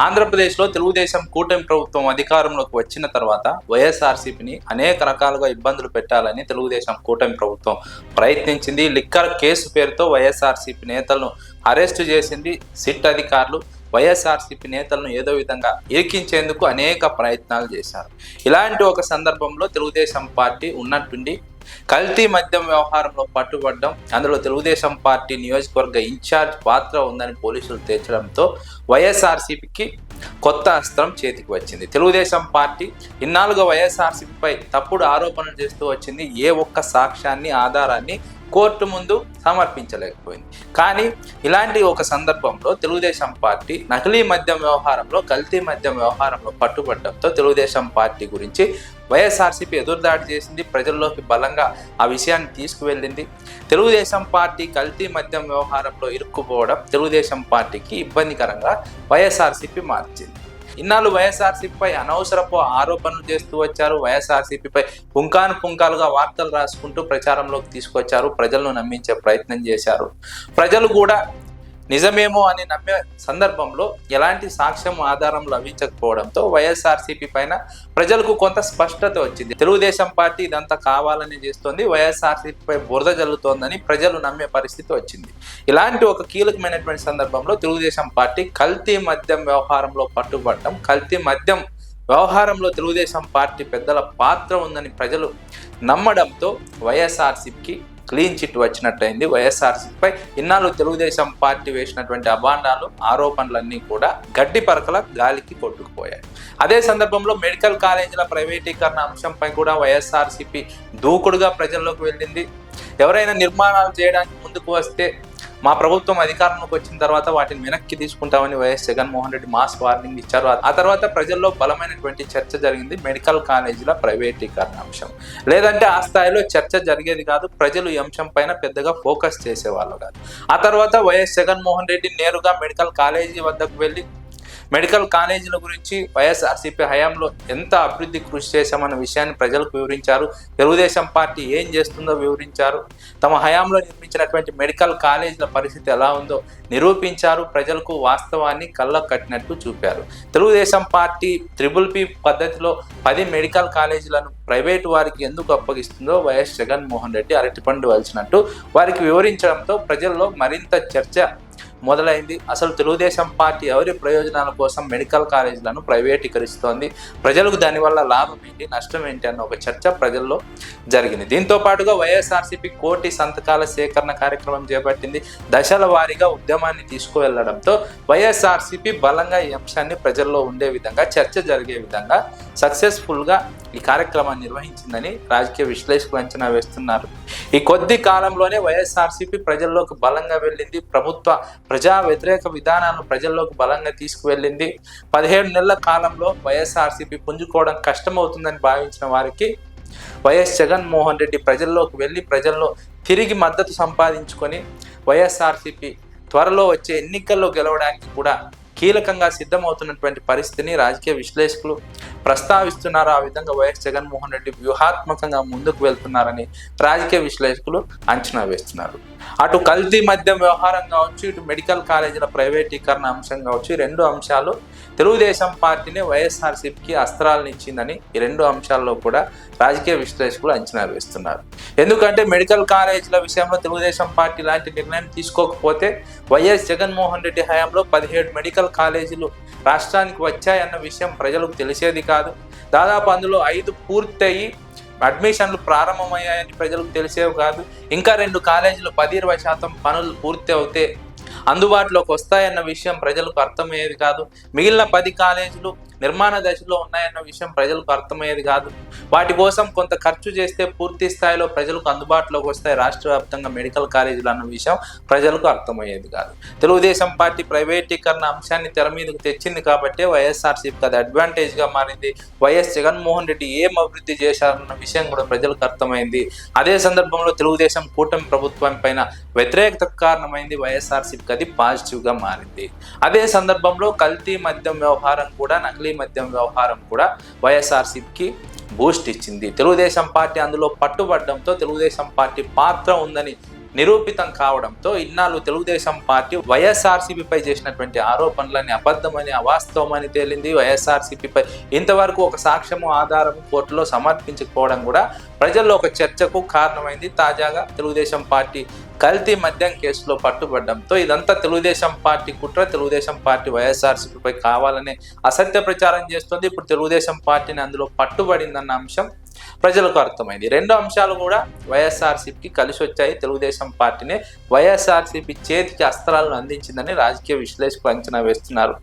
ఆంధ్రప్రదేశ్లో తెలుగుదేశం కూటమి ప్రభుత్వం అధికారంలోకి వచ్చిన తర్వాత వైఎస్ఆర్సీపీని అనేక రకాలుగా ఇబ్బందులు పెట్టాలని తెలుగుదేశం కూటమి ప్రభుత్వం ప్రయత్నించింది. లిక్కర్ కేసు పేరుతో వైఎస్ఆర్సీపీ నేతలను అరెస్టు చేసింది సిట్ అధికారులు. వైఎస్ఆర్సీపీ నేతలను ఏదో విధంగా ఇరికించేందుకు అనేక ప్రయత్నాలు చేశారు. ఇలాంటి ఒక సందర్భంలో తెలుగుదేశం పార్టీ ఉన్నట్టుండి కల్తీ మద్యం వ్యవహారంలో పట్టుబడడం అందులో తెలుగుదేశం పార్టీ నియోజకవర్గ ఇన్ఛార్జ్ పాత్ర ఉందని పోలీసులు తేల్చడంతో వైఎస్ఆర్సీపీకి కొత్త అస్త్రం చేతికి వచ్చింది. తెలుగుదేశం పార్టీ ఇన్నాళ్ళుగా వైఎస్ఆర్సీపీపై తప్పుడు ఆరోపణలు చేస్తూ వచ్చింది. ఏ ఒక్క సాక్ష్యాన్ని ఆధారాన్ని కోర్టు ముందు సమర్పించలేకపోయింది. కానీ ఇలాంటి ఒక సందర్భంలో తెలుగుదేశం పార్టీ నకిలీ మద్యం వ్యవహారంలో కల్తీ మద్యం వ్యవహారంలో పట్టుబడడంతో తెలుగుదేశం పార్టీ గురించి వైఎస్ఆర్సీపీ ఎదురుదాడి చేసింది ప్రజల్లోకి బలంగా ఆ విషయాన్ని తీసుకువెళ్ళింది. తెలుగుదేశం పార్టీ కల్తీ మద్యం వ్యవహారంలో ఇరుక్కుపోవడం తెలుగుదేశం పార్టీకి ఇబ్బందికరంగా వైఎస్ఆర్సీపీ మార్చింది. ఇన్నాళ్ళు వైఎస్ఆర్సీపీపై అనవసరపు ఆరోపణలు చేస్తూ వచ్చారు. వైఎస్ఆర్సీపీపై పుంకాను పుంకాలుగా వార్తలు రాసుకుంటూ ప్రచారంలోకి తీసుకొచ్చారు. ప్రజలను నమ్మించే ప్రయత్నం చేశారు. ప్రజలు కూడా నిజమేమో అని నమ్మే సందర్భంలో ఎలాంటి సాక్ష్యం ఆధారం లభించకపోవడంతో వైఎస్ఆర్సీపీ పైన ప్రజలకు కొంత స్పష్టత వచ్చింది. తెలుగుదేశం పార్టీ ఇదంతా కావాలని చేస్తోంది వైఎస్ఆర్సీపీపై బురద జల్లుతోందని ప్రజలు నమ్మే పరిస్థితి వచ్చింది. ఇలాంటి ఒక కీలకమైనటువంటి సందర్భంలో తెలుగుదేశం పార్టీ కల్తీ మద్యం వ్యవహారంలో పట్టుబడటం కల్తీ మద్యం వ్యవహారంలో తెలుగుదేశం పార్టీ పెద్దల పాత్ర ఉందని ప్రజలు నమ్మడంతో వైఎస్ఆర్సీపీకి క్లీన్ చిట్ వచ్చినట్టయింది వైఎస్ఆర్సీపై ఇన్నాళ్ళు తెలుగుదేశం పార్టీ వేసినటువంటి అభాండాలు ఆరోపణలన్నీ కూడా గడ్డి పరకల గాలికి కొట్టుకుపోయాయి. అదే సందర్భంలో మెడికల్ కాలేజీల ప్రైవేటీకరణ అంశంపై కూడా వైఎస్ఆర్సీపీ దూకుడుగా ప్రజల్లోకి వెళ్ళింది. ఎవరైనా నిర్మాణాలు చేయడానికి ముందుకు వస్తే మా ప్రభుత్వం అధికారంలోకి వచ్చిన తర్వాత వాటిని వెనక్కి తీసుకుంటామని YS Jaganmohan Reddy mass warning ఇచ్చారు. ఆ తర్వాత ప్రజల్లో బలమైనటువంటి చర్చ జరిగింది మెడికల్ కాలేజీల ప్రైవేటీకరణ అంశం. లేదంటే ఆ స్థాయిలో చర్చ జరిగేది కాదు ప్రజలు ఈ అంశం పైన పెద్దగా ఫోకస్ చేసేవాళ్ళు కాదు. ఆ తర్వాత వైఎస్ జగన్మోహన్ రెడ్డి నేరుగా మెడికల్ కాలేజీ వద్దకు వెళ్ళి మెడికల్ కాలేజీల గురించి వైఎస్ఆర్సీపీ హయాంలో ఎంత అభివృద్ధి కృషి చేశామన్న విషయాన్ని ప్రజలకు వివరించారు. తెలుగుదేశం పార్టీ ఏం చేస్తుందో వివరించారు. తమ హయాంలో నిర్మించినటువంటి మెడికల్ కాలేజీల పరిస్థితి ఎలా ఉందో నిరూపించారు. ప్రజలకు వాస్తవాన్ని కళ్ళకు కట్టినట్టు చూపారు. తెలుగుదేశం పార్టీ త్రిబుల్ పి పద్ధతిలో పది మెడికల్ కాలేజీలను ప్రైవేటు వారికి ఎందుకు అప్పగిస్తుందో వైఎస్ జగన్మోహన్ రెడ్డి అరటిపండు వలిచినట్టు వారికి వివరించడంతో ప్రజల్లో మరింత చర్చ మొదలైంది. అసలు తెలుగుదేశం పార్టీ ఎవరి ప్రయోజనాల కోసం మెడికల్ కాలేజీలను ప్రైవేటీకరిస్తోంది? ప్రజలకు దానివల్ల లాభం ఏంటి నష్టం ఏంటి అన్న ఒక చర్చ ప్రజల్లో జరిగింది. దీంతో పాటుగా వైఎస్ఆర్సీపీ కోటి సంతకాల సేకరణ కార్యక్రమం చేపట్టింది. దశల వారీగా ఉద్యమాన్ని తీసుకువెళ్ళడంతో వైఎస్ఆర్సీపీ బలంగా ఈ అంశాన్ని ప్రజల్లో ఉండే విధంగా చర్చ జరిగే విధంగా సక్సెస్ఫుల్గా ఈ కార్యక్రమాన్ని నిర్వహించిందని రాజకీయ విశ్లేషకులు అంచనా వేస్తున్నారు. ఈ కొద్ది కాలంలోనే వైఎస్ఆర్సీపీ ప్రజల్లోకి బలంగా వెళ్ళింది. ప్రభుత్వ ప్రజా వ్యతిరేక విధానాలను ప్రజల్లోకి బలంగా తీసుకువెళ్ళింది. పదిహేడు నెలల కాలంలో వైఎస్ఆర్సీపీ పుంజుకోవడం కష్టమవుతుందని భావించిన వారికి వైఎస్ జగన్మోహన్ రెడ్డి ప్రజల్లోకి వెళ్ళి ప్రజల్లో తిరిగి మద్దతు సంపాదించుకొని వైఎస్ఆర్సీపీ త్వరలో వచ్చే ఎన్నికల్లో గెలవడానికి కూడా కీలకంగా సిద్ధమవుతున్నటువంటి పరిస్థితిని రాజకీయ విశ్లేషకులు ప్రస్తావిస్తున్నారు. ఆ విధంగా వైఎస్ జగన్మోహన్ రెడ్డి వ్యూహాత్మకంగా ముందుకు వెళ్తున్నారని రాజకీయ విశ్లేషకులు అంచనా వేస్తున్నారు. అటు కల్తీ మద్యం వ్యవహారం కావచ్చు ఇటు మెడికల్ కాలేజీల ప్రైవేటీకరణ అంశం కావచ్చు ఈ రెండు అంశాలు తెలుగుదేశం పార్టీని వైఎస్ఆర్సీపీకి అస్త్రాలను ఇచ్చిందని ఈ రెండు అంశాల్లో కూడా రాజకీయ విశ్లేషకులు అంచనా వేస్తున్నారు. ఎందుకంటే మెడికల్ కాలేజీల విషయంలో తెలుగుదేశం పార్టీ లాంటి నిర్ణయం తీసుకోకపోతే వైఎస్ జగన్మోహన్ రెడ్డి హయాంలో పదిహేడు మెడికల్ కాలేజీలు రాష్ట్రానికి వచ్చాయన్న విషయం ప్రజలకు తెలిసేది కాదు. దాదాపు అందులో ఐదు పూర్తయి అడ్మిషన్లు ప్రారంభమయ్యాయని ప్రజలకు తెలిసేవి కాదు. ఇంకా రెండు కాలేజీలు పది ఇరవై శాతం పనులు పూర్తి అవుతే అందుబాటులోకి వస్తాయన్న విషయం ప్రజలకు అర్థమయ్యేది కాదు. మిగిలిన పది కాలేజీలు నిర్మాణ దశలో ఉన్నాయన్న విషయం ప్రజలకు అర్థమయ్యేది కాదు. వాటి కోసం కొంత ఖర్చు చేస్తే పూర్తి స్థాయిలో ప్రజలకు అందుబాటులోకి వస్తాయి రాష్ట్ర వ్యాప్తంగా మెడికల్ కాలేజీలు అన్న విషయం ప్రజలకు అర్థమయ్యేది కాదు. తెలుగుదేశం పార్టీ ప్రైవేటీకరణ అంశాన్ని తెర మీదకు తెచ్చింది కాబట్టి వైఎస్ఆర్సీపీకి అది అడ్వాంటేజ్గా మారింది. వైఎస్ జగన్మోహన్ రెడ్డి ఏం అభివృద్ధి చేశారన్న విషయం కూడా ప్రజలకు అర్థమైంది. అదే సందర్భంలో తెలుగుదేశం కూటమి ప్రభుత్వం పైన వ్యతిరేకత కారణమైంది వైఎస్ఆర్సీపీకి అది పాజిటివ్గా మారింది. అదే సందర్భంలో కల్తీ మద్యం వ్యవహారం కూడా నకిలీ మద్యం వ్యవహారం కూడా వైఎస్ఆర్సీపీకి బూస్ట్ ఇచ్చింది. తెలుగుదేశం పార్టీ అందులో పట్టుబడడంతో తెలుగుదేశం పార్టీ పాత్ర ఉందని నిరూపితం కావడంతో ఇన్నాళ్ళు తెలుగుదేశం పార్టీ వైఎస్ఆర్సీపీపై చేసినటువంటి ఆరోపణలన్నీ అబద్ధమని అవాస్తవమని తేలింది. వైఎస్ఆర్సీపీపై ఇంతవరకు ఒక సాక్ష్యము ఆధారము కోర్టులో సమర్పించకపోవడం కూడా ప్రజల్లో ఒక చర్చకు కారణమైంది. తాజాగా తెలుగుదేశం పార్టీ కల్తీ మద్యం కేసులో పట్టుబడడంతో ఇదంతా తెలుగుదేశం పార్టీ కుట్ర తెలుగుదేశం పార్టీ వైఎస్ఆర్సీపీపై కావాలనే అసత్య ప్రచారం చేస్తుంది. ఇప్పుడు తెలుగుదేశం పార్టీని అందులో పట్టుబడిందన్న అంశం ప్రజలకు అర్థమైంది. రెండు అంశాలు కూడా వైఎస్ఆర్సీపీకి కలిసి వచ్చాయి తెలుగుదేశం పార్టీని వైఎస్ఆర్సీపీ చేతికి అస్త్రాలను అందించిందని రాజకీయ విశ్లేషకులు అంచనా వేస్తున్నారు.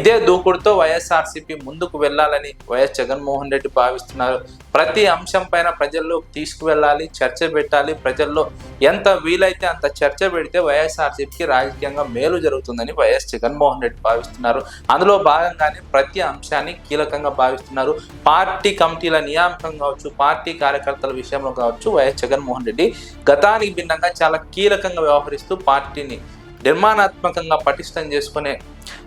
ఇదే దూకుడుతో వైఎస్ఆర్సీపీ ముందుకు వెళ్ళాలని వైఎస్ జగన్మోహన్ రెడ్డి భావిస్తున్నారు. ప్రతి అంశం పైన ప్రజల్లో తీసుకువెళ్ళాలి చర్చ పెట్టాలి. ప్రజల్లో ఎంత వీలైతే అంత చర్చ పెడితే వైఎస్ఆర్సీపీకి రాజకీయంగా మేలు జరుగుతుందని వైఎస్ జగన్మోహన్ రెడ్డి భావిస్తున్నారు. అందులో భాగంగానే ప్రతి అంశాన్ని కీలకంగా భావిస్తున్నారు. పార్టీ కమిటీల నియామకం కావచ్చు పార్టీ కార్యకర్తల విషయంలో కావచ్చు వైఎస్ జగన్మోహన్ రెడ్డి గతానికి భిన్నంగా చాలా కీలకంగా వ్యవహరిస్తూ పార్టీని నిర్మాణాత్మకంగా పటిష్టం చేసుకునే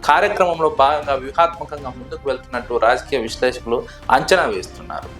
కార్యక్రమంలో భాగంగా వ్యూహాత్మకంగా ముందుకు వెళ్తున్నట్టు రాజకీయ విశ్లేషకులు అంచనా వేస్తున్నారు.